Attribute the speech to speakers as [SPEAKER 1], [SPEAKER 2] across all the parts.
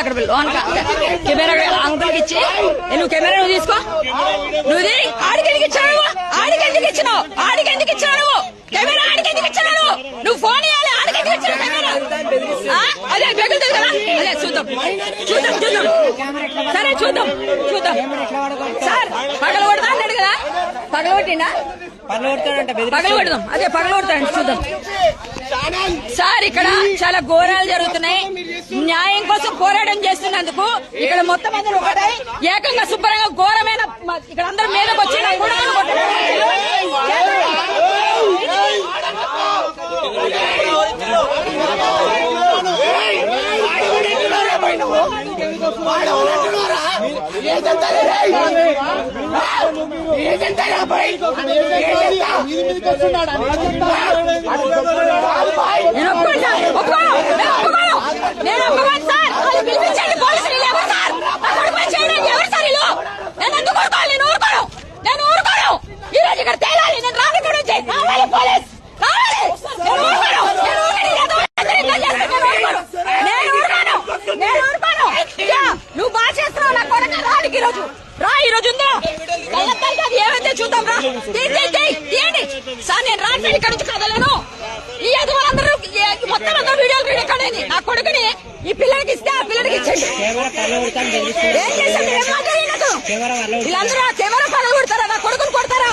[SPEAKER 1] అక్కడ loan camera అంకుల్కి ఇచ్చి. నువ్వు కెమెరా నువ్వు తీసుకో. నువ్వు. ఆడికి ఎందుకు ఇచ్చావు? ఆడికి ఎందుకు ఇచ్చినావు? ఆడికి ఎందుకు ఇచ్చినావు నువ్వు? కెమెరా ఆడికి ఎందుకు ఇచ్చినావు నువ్వు? నువ్వు ఫోన్ ఇవ్వాలి ఆడికి ఎందుకు ఇచ్చినావు కెమెరా? అదే పెగులుతుంది కదా? అదే చూద్దాం. చూద్దాం చూద్దాం. సరే చూద్దాం. చూద్దాం. సార్ పగల కొడతా అన్నాడు కదా? పగల కొట్టిండా? పగల కొడదాం. అదే పగల కొడతాడు చూద్దాం. సార్ ఇక్కడ చాలా ఘోరాలు జరుగుతున్నాయి న్యాయం కోసం పోరాటం చేస్తున్నందుకు ఇక్కడ మొత్తం అందరూ ఒకటై ఏకంగా శుభ్రంగా ఘోరమైన ఇక్కడ అందరూ మీదకి వచ్చి నా కొడుకుని కొట్టడం. నేను ఒప్పుకుంటా ఒప్పుకోను నేను ఒప్పుకోను నేను ఒప్పుకోను సార్ వాళ్ళు పిలిపించండి పోలీసులు ఎవరు సార్ నా కొడుకుని ఎవరు సార్ వీళ్ళు నేను ఎందుకు ఊరుకోవాలి నేను ఊరుకోను నేను ఊరుకోను ఈ రోజు ఇక్కడ తేలాలి నేను రాను ఇక్కడ నుంచి కావాలి పోలీస్ కావాలి నేను ఊరుకోను నేను ఊరుకోను నేను ఊరుకోను నేను ఊరుకోను నువ్వు బాగా చేస్తున్నావు నా కొడుకు రానికి ఈ రా ఈ రోజు ఉందో ఏమైతే చూద్దాం రా తీయండి సార్ నేను రాట్లేదు ఇక్కడ నుంచి కదలేను. ఈ యజమానులందరూ మొత్తం అందరూ వీడియోలు వీడియో కడేది నా కొడుకుని ఈ పిల్లలకి ఇస్తే ఆ పిల్లలకి ఇచ్చండి ఏం చేశాడు? ఏం మాట్లాడినట్టు వీళ్ళందరూ కెమెరా పనులు కొడతారా నా కొడుకుని కొడతారా?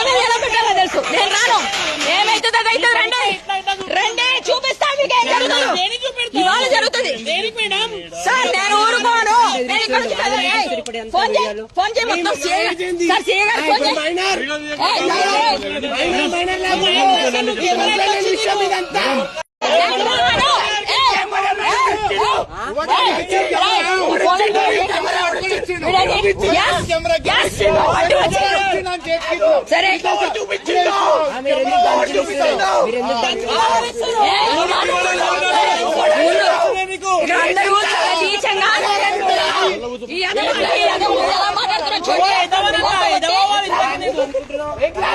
[SPEAKER 1] మీద ఎలా పెట్టాలో తెలుసు. నేను రాను. ఏమైతుందో అది అవుతుంది రండి. రండి చూపిస్తా మీకు ఏం జరుగుతుంది ఇవాళ జరుగుతుంది సార్ నేను ఊరుకోను నేను ఇక్కడ నుంచి కదలను. ఏయ్, ఫోన్ చేయి ఫోన్ చేయి మొత్తం సీఏ గారు- సార్ సీఏ గారు ఫోన్ చేయి ఏయ్, నేను రాను. ఏయ్, ఏయ్, ఏయ్, ఏయ్, ఈ ఫోన్ వినండి. Yes, yes, అడ్డు వచ్చి. సరే ఏయ్, నువ్వు మాట్లాడు. ఇక్కడ అందరూ చాలా నీచంగా ఈ అదవాళ్ళు, ఈ అదవాళ్ళు ఎలా మాట్లాడుతున్నారో చూడండి.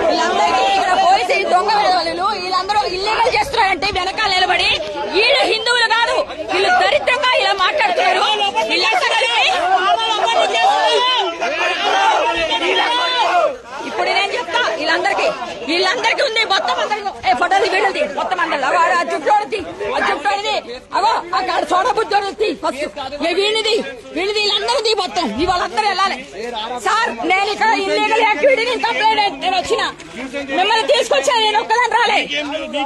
[SPEAKER 1] వీళ్ళందరికీ ఇక్కడ పోలీసు ఈ దొంగ వాళ్ళు వీళ్ళందరూ ఇల్లీగల్ చేస్తున్నారంటే వెనకాల నిలబడి వీళ్ళు హిందువులు కాదు వీళ్ళు దరిద్రంగా ఇలా మాట్లాడుతున్నారు వీళ్ళంతా కలిపి ఇప్పుడు నేను చెప్తా వీళ్ళందరికీ ఉంది. మొత్తం అందరికీ ఏ ఫోటోలు వీళ్ళది మొత్తం అందరు అగో ఆ జుట్టోడిది ఆ జుట్టోడిది అక్కడ చూడబుద్ధి ఫస్ట్. ఏ వీళ్ళది వీళ్ళది వీళ్ళందరిది మొత్తం. ఈ వాళ్ళందరూ వెళ్ళాలి. సార్ నేను ఇక్కడ ఇల్లీగల్ యాక్టివిటీ కంప్లైంట్ నేను వచ్చిన. మిమ్మల్ని తీసుకొచ్చా నేను ఒక్కదాని రాలే.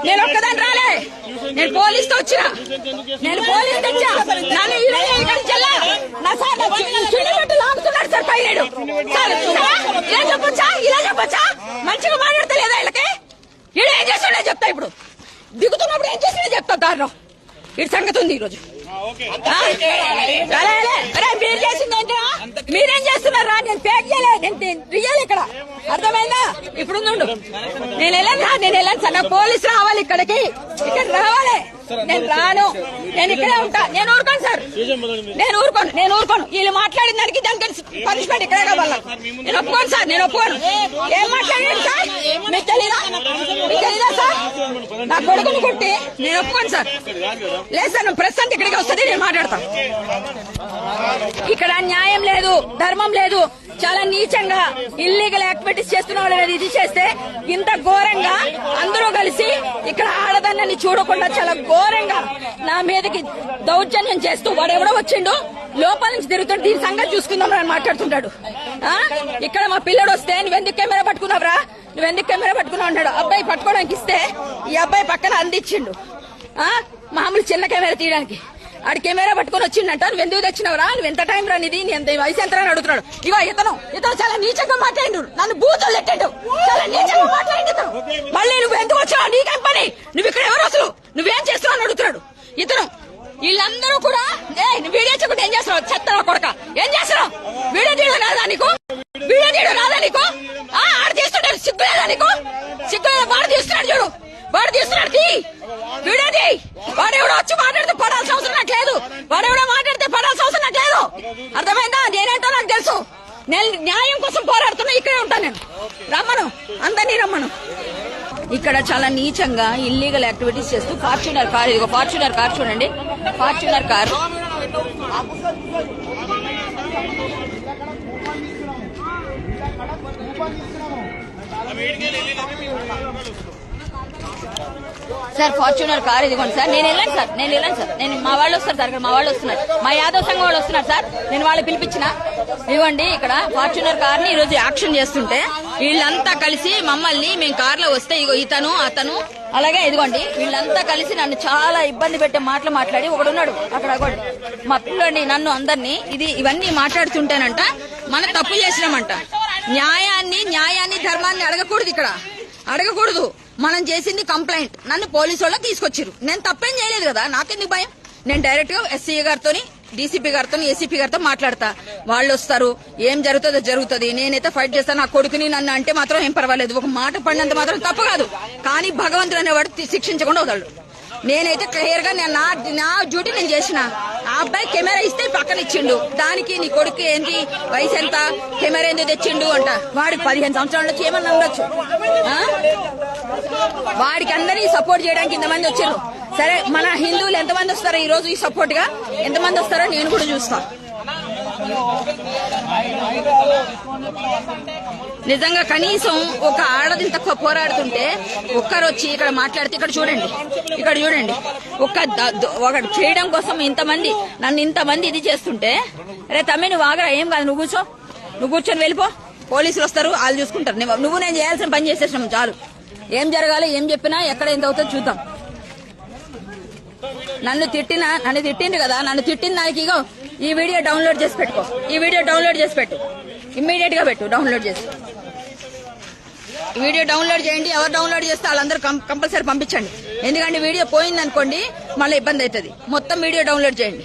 [SPEAKER 1] నేను ఒక్కదాని రాలే. నేను పోలీస్తో వచ్చిన. నేను పోలీస్ తెచ్చా నన్ను ఈ రోజు ఇక్కడ నా సార్ నా లాగుతున్నాడు సార్ పైన సార్ ఇలా చెప్పొచ్చా? ఇలా చెప్పొచ్చా? మంచిగా మాట్లాడు లేదా వీళ్ళకి ఈడ ఏం చేస్తుండే చెప్తా ఇప్పుడు. దిగుతున్నప్పుడు ఏం చేస్తుండే చెప్తా దారిలో. ఇటు సంగతి ఉంది ఈరోజు. మీరు చేసింది ఏంటా మీరేం చేస్తున్నారా నేను పేక్ చేయలే నేను రియల్ ఇక్కడ. అర్థమైందా? ఇప్పుడు నేను వెళ్ళాను నేను వెళ్ళాను. సార్ పోలీసు రావాలి ఇక్కడికి. ఇక్కడ రావాలి. నేను రాను. నేను ఇక్కడే ఉంటా. నేను ఊరుకోను. సార్ నేను ఊరుకోను. నేను ఊరుకోను. వీళ్ళు మాట్లాడిన దానికి దానికి పనిష్మెంట్ ఇక్కడే కావాలా నేను ఒప్పుకోను సార్. నేను ఒప్పుకోను. ఏం మాట్లాడాను సార్? మీకు తెలీదా? మీకు తెలీదా సార్? నా కొడుకుని కొట్టి నేను ఒప్పుకోను సార్. లేదు సార్ నువ్వు ప్రెస్ అంతా ఇక్కడికి వస్తుంది నేను మాట్లాడతాను ఇక్కడ న్యాయం లేదు ధర్మం లేదు. చాలా నీచంగా ఇల్లీగల్ యాక్టివిటీస్ చేస్తున్న వాళ్ళు ఇది చేస్తే ఇంత ఘోరంగా అందరూ కలిసి ఇక్కడ ఆడదాన్ని చూడకుండా చాలా ఘోరంగా నా మీదకి దౌర్జన్యం చేస్తూ వాడెవడో వచ్చిండు లోపల నుంచి తిరుగుతుంటే దీని సంగతి చూసుకుందాం అని మాట్లాడుతుంటాడు. ఆ? ఇక్కడ మా పిల్లడు వస్తే నువ్వెందుకు కెమెరా పట్టుకున్నావురా? నువ్వెందుకు కెమెరా పట్టుకున్నావు అన్నాడు అబ్బాయి పట్టుకోవడానికి ఇస్తే ఈ అబ్బాయి పక్కన అందించిండు. ఆ? మామూలు చిన్న కెమెరా తీయడానికి. ఆడు కెమెరా పట్టుకొని వచ్చిండంట నువ్వు ఎందుకు తెచ్చినవరా? నువ్వు ఎంత టైం రానిది నీ ఎంత వయసు ఎంత అని అడుగుతున్నాడు. ఇగో ఇతను ఇతను చాలా నీచంగా మాట్లాడిండు. నన్ను బూతులు పెట్టాడు చాలా నీచంగా మాట్లాడిండు మళ్ళీ నువ్వు ఎందుకు వచ్చావు నీకేం పని? నువ్వు ఇక్కడ ఎవరు అసలు నువ్వేం చేస్తున్నావు అని అడుగుతున్నాడు ఇతను వీళ్ళందరూ కూడా ఏ నువ్వు వీడియో చెప్పుకుంటే ఏం చేస్తున్నావు చెత్త కొడక ఏం చేస్తున్నావు వీడియో తీయడం రాదా నీకు వీడియో తీయడం రాదా నీకు ఆ, ఆడు తీస్తుంటాడు సిగ్గులేదా నీకు సిగ్గులేదా వాడు తీస్తున్నాడు చూడు వాడు తీస్తున్నాడు వీడేది? వాడెవడో వచ్చి మాట్లాడితే పడాల్సిన అవసరం నాకు లేదు. వాడెవడో మాట్లాడితే పడాల్సిన అవసరం నాకు లేదు. అర్థమైందా? నేనేంటో నాకు తెలుసు. నేను న్యాయం కోసం పోరాడుతున్నా ఇక్కడే ఉంటాను నేను. రమ్మను. అందరినీ రమ్మను. ఇక్కడ చాలా నీచంగా ఇల్లీగల్ యాక్టివిటీస్ చేస్తూ ఫార్చునర్ కార్ ఇది ఫార్చునర్ కార్ చూడండి. Fortuner car sir Fortuner car ఇదిగోండి సార్. నేను వెళ్ళాను సార్. నేను వెళ్ళాను సార్. నేను మా వాళ్ళు వస్తారు సార్ ఇక్కడ మా వాళ్ళు వస్తున్నారు. మా యాదవ్ సంఘం వాళ్ళు వస్తున్నారు సార్. నేను వాళ్ళు పిలిపించిన. ఇదిగోండి ఇక్కడ ఫార్చునర్ కార్ని ఈరోజు యాక్షన్ చేస్తుంటే వీళ్ళంతా కలిసి మమ్మల్ని మేము కార్లో వస్తే ఇగో ఇతను అతను అలాగే ఇదిగోండి వీళ్ళంతా కలిసి నన్ను చాలా ఇబ్బంది పెట్టే మాటలు మాట్లాడి ఒకడున్నాడు అక్కడ ఒకడు. మా పిల్లోడిని నన్ను అందరినీ ఇది ఇవన్నీ మాట్లాడుతుంటేనంట మనం తప్పు చేసినామంట. న్యాయాన్ని న్యాయాన్ని ధర్మాన్ని అడగకూడదు ఇక్కడ. అడగకూడదు. మనం చేసింది కంప్లైంట్ నన్ను పోలీసు వాళ్ళు తీసుకొచ్చారు నేను తప్పేం చేయలేదు కదా నాకెందుకు భయం? నేను డైరెక్ట్గా ఎస్సీ గారితో డీసీపీ గారితో ఏసీపీ గారితో మాట్లాడతా. వాళ్ళు వస్తారు ఏం జరుగుతుందో జరుగుతుంది. నేనైతే ఫైట్ చేస్తాను నా కొడుకుని నన్ను అంటే మాత్రం ఏం పర్వాలేదు. ఒక మాట పడినంత మాత్రం తప్పు కాదు. కానీ భగవంతుడు అనేవాడు శిక్షించకుండా వదలడు. నేనైతే క్లియర్గా నేను నా నా డ్యూటీ నేను చేసిన. ఆ అబ్బాయి కెమెరా ఇస్తే పక్కన ఇచ్చిండు. దానికి నీ కొడుకు ఏంటి వయసు ఎంత? కెమెరా ఎందుకు తెచ్చిండు అంట. వాడికి పదిహేను సంవత్సరాల నుంచి ఏమన్నా ఉండొచ్చు. వాడికి అందరినీ సపోర్ట్ చేయడానికి ఇంతమంది వచ్చారు. సరే మన హిందువులు ఎంతమంది వస్తారో ఈ రోజు ఈ సపోర్ట్గా? ఎంతమంది వస్తారో నేను కూడా చూస్తా. నిజంగా కనీసం ఒక ఆడది తక్కువ పోరాడుతుంటే ఒక్కరు వచ్చి ఇక్కడ మాట్లాడితే ఇక్కడ చూడండి ఇక్కడ చూడండి. ఒక ద- ఒకటి చేయడం కోసం ఇంతమంది నన్ను ఇంతమంది ఇది చేస్తుంటే రే తమ్మి నువ్వు ఆగరా ఏం కాదు నువ్వు కూర్చో నువ్వు కూర్చొని వెళ్ళిపో. పోలీసులు వస్తారు వాళ్ళు చూసుకుంటారు. నువ్వు- నేను చేయాల్సిన పని చేసేసాము చాలు. ఏం జరగాలి ఏం చెప్పినా ఎక్కడ ఎంత అవుతుందో చూద్దాం. నన్ను తిట్టిన నన్ను తిట్టిండు కదా నన్ను తిట్టిన దానికి ఇగో ఈ వీడియో డౌన్లోడ్ చేసి పెట్టుకో. ఈ వీడియో డౌన్లోడ్ చేసి పెట్టు. ఇమ్మీడియట్గా పెట్టు డౌన్లోడ్ చేసి. వీడియో డౌన్లోడ్ చేయండి. ఎవరు డౌన్లోడ్ చేస్తే వాళ్ళందరూ కంపల్సరీ పంపించండి. ఎందుకంటే వీడియో పోయింది అనుకోండి మళ్ళీ ఇబ్బంది అవుతుంది. మొత్తం వీడియో డౌన్లోడ్ చేయండి.